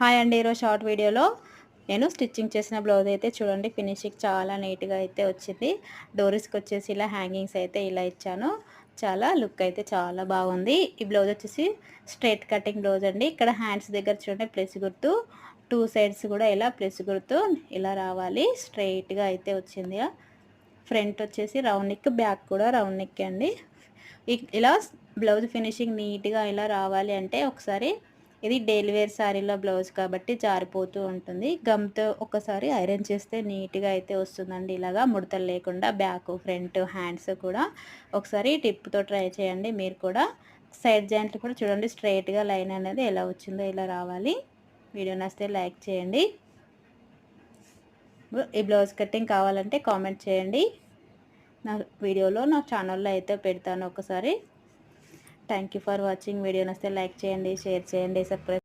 Hi అండి ఈరోజు short వీడియోలో నేను స్టిచ్చింగ్ చేసిన బ్లౌజ్ అయితే చూడండి ఫినిషింగ్ చాలా నీట్గా అయితే వచ్చింది. డోరీస్కి వచ్చేసి ఇలా హ్యాంగింగ్స్ అయితే ఇలా ఇచ్చాను. చాలా లుక్ అయితే చాలా బాగుంది. ఈ బ్లౌజ్ వచ్చేసి స్ట్రైట్ కటింగ్ బ్లౌజ్ అండి. ఇక్కడ హ్యాండ్స్ దగ్గర చూడండి ప్లస్ గుర్తు టూ సైడ్స్ కూడా ఇలా ప్లస్ గుర్తు ఇలా రావాలి. స్ట్రైట్గా అయితే వచ్చింది. ఫ్రంట్ వచ్చేసి రౌండ్ నెక్ బ్యాక్ కూడా రౌండ్ నెక్ అండి. ఇలా బ్లౌజ్ ఫినిషింగ్ నీట్గా ఇలా రావాలి అంటే ఒకసారి ఇది డైలీ వేర్ శారీలో బ్లౌజ్ కాబట్టి జారిపోతూ ఉంటుంది. గమ్తో ఒకసారి ఐరన్ చేస్తే నీట్గా అయితే వస్తుందండి. ఇలాగా ముడతలు లేకుండా బ్యాక్ ఫ్రంట్ హ్యాండ్స్ కూడా ఒకసారి టిప్తో ట్రై చేయండి. మీరు కూడా సైడ్ జాయింట్లు కూడా చూడండి. స్ట్రైట్గా లైన్ అనేది ఎలా వచ్చిందో ఇలా రావాలి. వీడియో నచ్చితే లైక్ చేయండి. ఈ బ్లౌజ్ కటింగ్ కావాలంటే కామెంట్ చేయండి. నా వీడియోలో నా ఛానల్లో అయితే పెడతాను ఒకసారి. Thank you for watching video నస్తే like చేయండి షేర్ చేయండి సబ్స్క్రైబ్